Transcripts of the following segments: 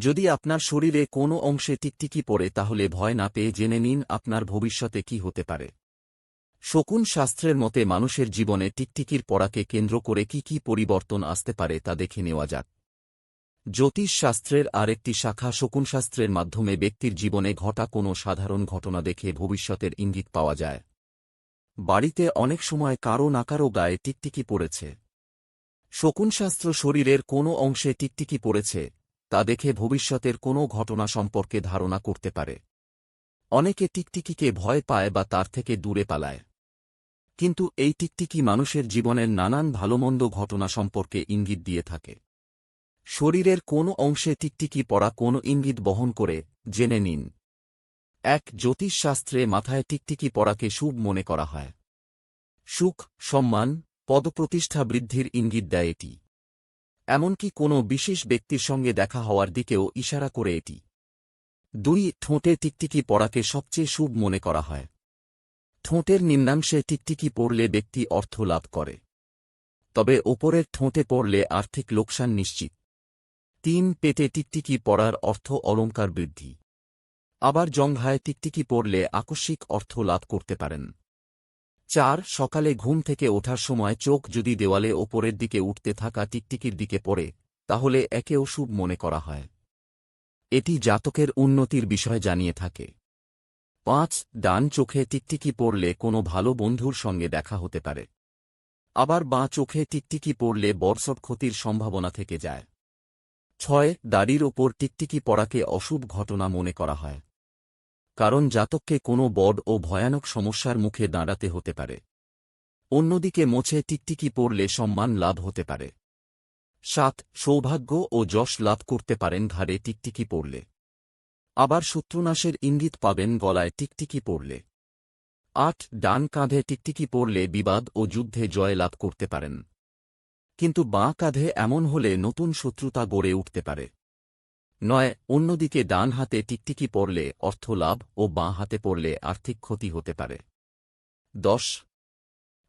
যদি আপনার শরীরে কোনো অংশে টিকটিকি পড়ে তাহলে ভয় না পেয়ে জেনে নিন আপনার ভবিষ্যতে কি হতে পারে। শকুন শাস্ত্রের মতে মানুষের জীবনে টিকটিকির পড়াকে কেন্দ্র করে কি কি পরিবর্তন আসতে পারে তা দেখে নেওয়া যাক। জ্যোতিষ শাস্ত্রের আরেকটি শাখা শকুনশাস্ত্রের মাধ্যমে ব্যক্তির জীবনে ঘটা কোনো সাধারণ ঘটনা দেখে ভবিষ্যতের ইঙ্গিত পাওয়া যায়। বাড়িতে অনেক সময় কারও না কারও গায়ে টিকটিকি পড়েছে। শকুনশাস্ত্র শরীরের কোনো অংশে টিকটিকি পড়েছে তা দেখে ভবিষ্যতের কোনো ঘটনা সম্পর্কে ধারণা করতে পারে। অনেকে টিকটিকিকে ভয় পায় বা তার থেকে দূরে পালায়। কিন্তু এই টিকটিকি মানুষের জীবনের নানান ভালোমন্দ ঘটনা সম্পর্কে ইঙ্গিত দিয়ে থাকে। শরীরের কোনো অংশে টিকটিকি পড়া কোন ইঙ্গিত বহন করে, জেনে নিন। এক জ্যোতিষশাস্ত্রে মাথায় টিকটিকি পড়াকে শুভ মনে করা হয়। সুখ, সম্মান, পদপ্রতিষ্ঠা বৃদ্ধির ইঙ্গিত দেয় এটি। এমনকি কোনো বিশেষ ব্যক্তির সঙ্গে দেখা হওয়ার দিকেও ইশারা করে এটি। দুই, ঠোঁটে টিকটিকি পড়াকে সবচেয়ে শুভ মনে করা হয়। ঠোঁটের নিম্নাংশে টিকটিকি পড়লে ব্যক্তি অর্থ লাভ করে। তবে ওপরের ঠোঁটে পড়লে আর্থিক লোকসান নিশ্চিত। তিন, পেটে টিকটিকি পড়ার অর্থ অলঙ্কার বৃদ্ধি। আবার জঙ্ঘায় টিকটিকি পড়লে আকস্মিক অর্থ লাভ করতে পারেন। চার, সকালে ঘুম থেকে ওঠার সময় চোখ যদি দেওয়ালে ওপরের দিকে উঠতে থাকা টিকটিকির দিকে পড়ে, তাহলে একেও শুভ মনে করা হয়। এটি জাতকের উন্নতির বিষয় জানিয়ে থাকে। পাঁচ, ডান চোখে টিকটিকি পড়লে কোনো ভালো বন্ধুর সঙ্গে দেখা হতে পারে। আবার বাঁ চোখে টিকটিকি পড়লে বর্ষব ক্ষতির সম্ভাবনা থেকে যায়। ছয়, দাড়ির ওপর টিকটিকি পড়াকে অশুভ ঘটনা মনে করা হয়। কারণ জাতককে কোনো বড় ও ভয়ানক সমস্যার মুখে দাঁড়াতে হতে পারে। অন্যদিকে মোছে টিকটিকি পড়লে সম্মান লাভ হতে পারে। সাত, সৌভাগ্য ও যশ লাভ করতে পারেন ঘাড়ে টিকটিকি পড়লে আবার শত্রুনাশের ইঙ্গিত পাবেন গলায় টিকটিকি পড়লে আট, ডান কাঁধে টিকটিকি পড়লে বিবাদ ও যুদ্ধে জয় লাভ করতে পারেন। কিন্তু বাঁ কাঁধে এমন হলে নতুন শত্রুতা গড়ে উঠতে পারে। নয়, অন্যদিকে ডান হাতে টিকটিকি পড়লে অর্থ লাভ ও বাঁ হাতে পড়লে আর্থিক ক্ষতি হতে পারে। দশ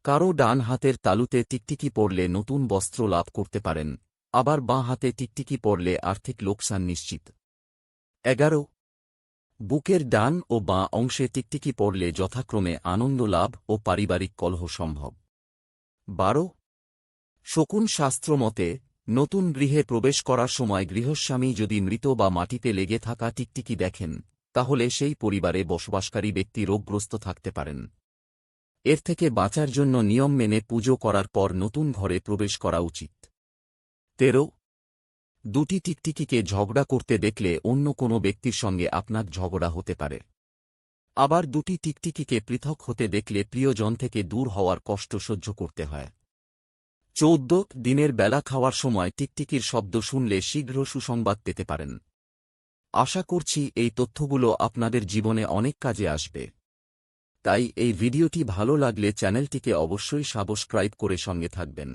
কারও ডান হাতের তালুতে টিকটিকি পড়লে নতুন বস্ত্র লাভ করতে পারেন, আবার বাঁ হাতে টিকটিকি পড়লে আর্থিক লোকসান নিশ্চিত। এগারো, বুকের ডান ও বাঁ অংশে টিকটিকি পড়লে যথাক্রমে আনন্দ লাভ ও পারিবারিক কলহ সম্ভব। বারো, শকুন শাস্ত্র মতে নতুন গৃহে প্রবেশ করার সময় গৃহস্বামী যদি মৃত বা মাটিতে লেগে থাকা টিকটিকি দেখেন, তাহলে সেই পরিবারে বসবাসকারী ব্যক্তি রোগগ্রস্ত থাকতে পারেন। এর থেকে বাঁচার জন্য নিয়ম মেনে পুজো করার পর নতুন ঘরে প্রবেশ করা উচিত। তেরো, দুটি টিকটিকিকে ঝগড়া করতে দেখলে অন্য কোনো ব্যক্তির সঙ্গে আপনার ঝগড়া হতে পারে। আবার দুটি টিকটিকিকে পৃথক হতে দেখলে প্রিয়জন থেকে দূর হওয়ার কষ্ট সহ্য করতে হয়। চৌদ্দ দিনের বেলা খাওয়ার সময় টিকটিকির শব্দ শুনলে শীঘ্র সুসংবাদ পেতে পারেন। আশা করছি এই তথ্যগুলো আপনাদের জীবনে অনেক কাজে আসবে। তাই এই ভিডিওটি ভালো লাগলে চ্যানেলটিকে অবশ্যই সাবস্ক্রাইব করে সঙ্গে থাকবেন।